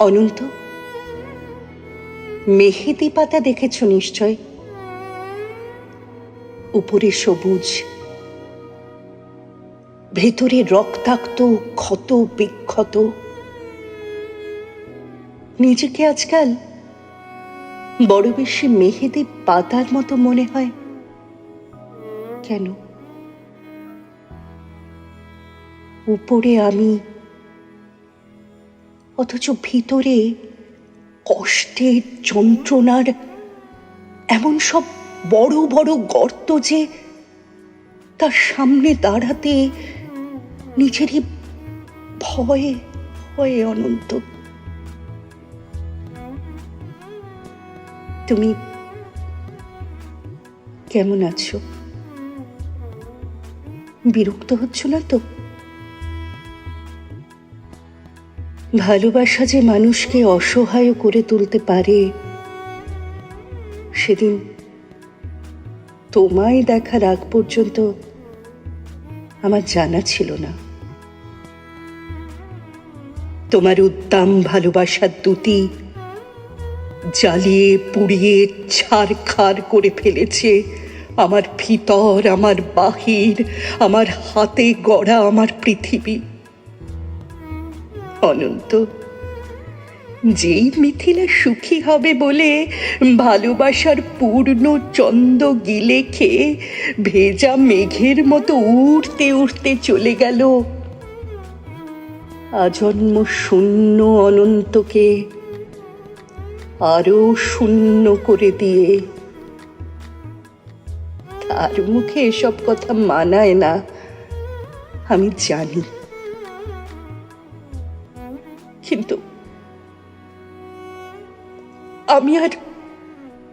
অনন্ত মেহেদি পাতা দেখেছ নিশ্চয়? উপরে সবুজ ভেতরে রক্তাক্ত ক্ষত বিক্ষত। নিজেকে আজকাল বড় বেশি মেহেদি পাতার মতো মনে হয়। কেন? উপরে আমি অথচ ভিতরে কষ্টের যন্ত্রণার এমন সব বড় বড় গর্ত যে তার সামনে দাঁড়াতে নিজেরই ভয়ে ভয়ে অনন্ত। তুমি কেমন আছো? বিরক্ত হচ্ছ না তো? ভালোবাসা যে মানুষকে অসহায় করে তুলতে পারে, সেদিন তোমায় দেখার আগ পর্যন্ত আমার জানা ছিল না। তোমার উদ্দাম ভালোবাসার দুটি জ্বালিয়ে পুড়িয়ে ছাড়খাড় করে ফেলেছে। আমার ভিতর, আমার বাহির, আমার হাতে গড়া আমার পৃথিবী। অনন্ত, যেই মিথিলা সুখী হবে বলে ভালোবাসার পূর্ণ চন্দ গিলে খেয়ে ভেজা মেঘের মতো উড়তে উড়তে চলে গেল। আজন্ম শূন্য অনন্তকে আরও শূন্য করে দিয়ে। তার মুখে এসব কথা মানায় না, আমি জানি। কিন্তু আমি আর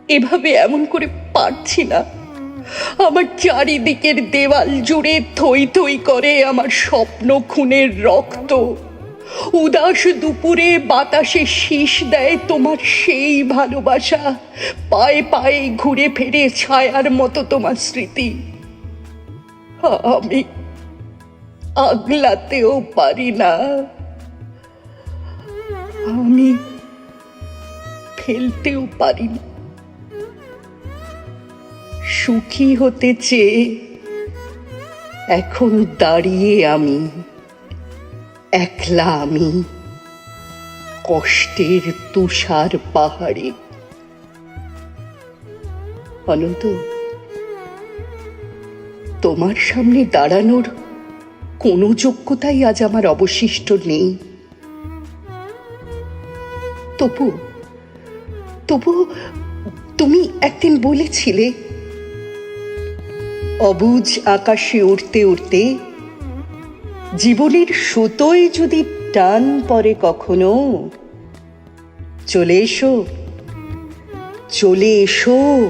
এভাবে এমন করে পারছি না। আমার চারিদিকের দেওয়াল জুড়ে থই থই করে আমার স্বপ্ন খুনের রক্ত। উদাস দুপুরে বাতাসে শীষ দেয় তোমার সেই ভালোবাসা। পায়ে পায়ে ঘুরে ফেরে ছায়ার মতো তোমার স্মৃতি। আমি আগলাতেও পারি না। আমি ফেলতেও পারি না। সুখী হতে চেয়ে এখন দাঁড়িয়ে আমি একলা আমি কষ্টের তুষার পাহাড়ে। অনন্ত, তোমার সামনে দাঁড়ানোর কোনো যোগ্যতাই আজ আমার অবশিষ্ট নেই। তবু তবু তুমি একদিন বলেছিলে অবুজ আকাশে উড়তে উড়তে জীবনের সুতোয় যদি টান পরে কখনো, চলে এসো চলে এসো।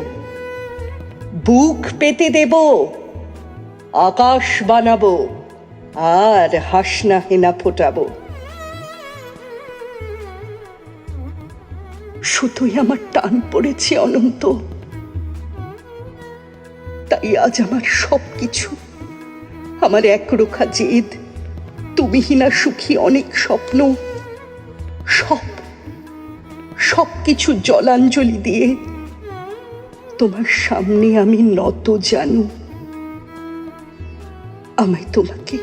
বুক পেতে দেব, আকাশ বানাবো, আর হাসনা হেনা ফোটাবো। শুধুই আমার টান পড়েছে অনন্ত। তাই আজ আমার সব কিছু আমার একরোখা জেদ তুমিহীনা সুখী অনেক স্বপ্ন। সব সব কিছু জলাঞ্জলি দিয়ে তোমার সামনে আমি নত জানু। আমায় তোমাকে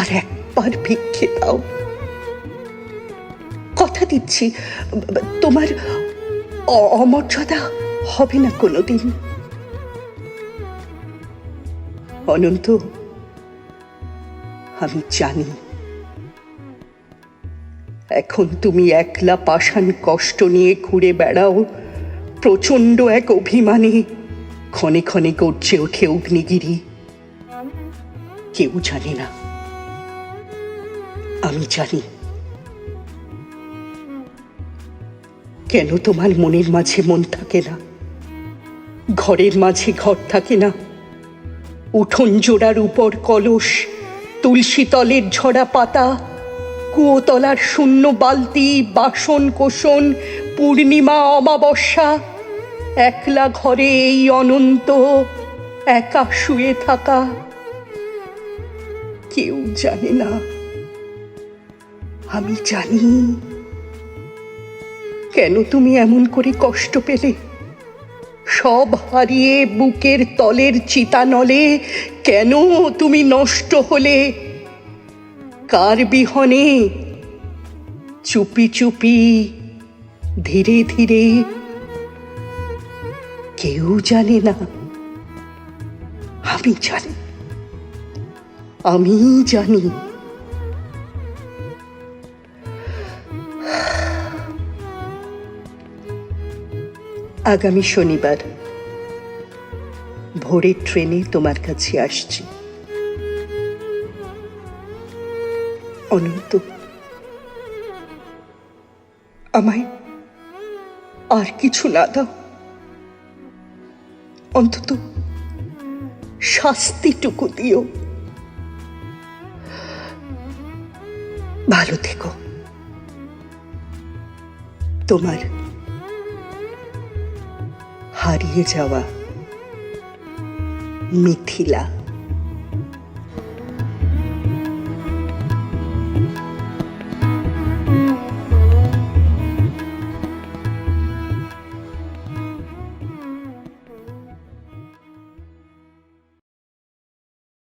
আর একবার ভিক্ষে দাও। কথা দিচ্ছি, তোমার অমর্যাদা হবে না কোনোদিন। অনন্ত আমি জানি। এখন তুমি একলা পাষাণ কষ্ট নিয়ে ঘুরে বেড়াও, প্রচণ্ড এক অভিমানে, ক্ষণে ক্ষণে গর্জে ওঠে অগ্নিগিরি। কেউ জানে না। আমি জানি। কেন তোমার মনের মাঝে মন থাকে না? ঘরের মাঝে ঘর থাকে না? উঠোন জোড়ার উপর কলস তুলসী তলের ঝরা পাতা, কুয়োতলার শূন্য বালতি, বাসন কোষণ, পূর্ণিমা অমাবস্যা, একলা ঘরে এই অনন্ত, একা শুয়ে থাকা। কেউ জানে না। আমি জানি। কেন তুমি এমন করে কষ্ট পেলে? সব হারিয়ে বুকের তলের চিতানলে কেন তুমি নষ্ট হলে? কার বিহনে চুপি চুপি ধীরে ধীরে কেউ জানে না। আমি জানি আমি জানি। আগামী শনিবার। ভোরের ট্রেনে তোমার কাছে আসছি। অনন্ত, আমায় আর কিছু না দাও। অন্তত শাস্তিটুকু দিও। ভালো থেকো। তোমার হারিয়ে যাওয়া মিথিলা।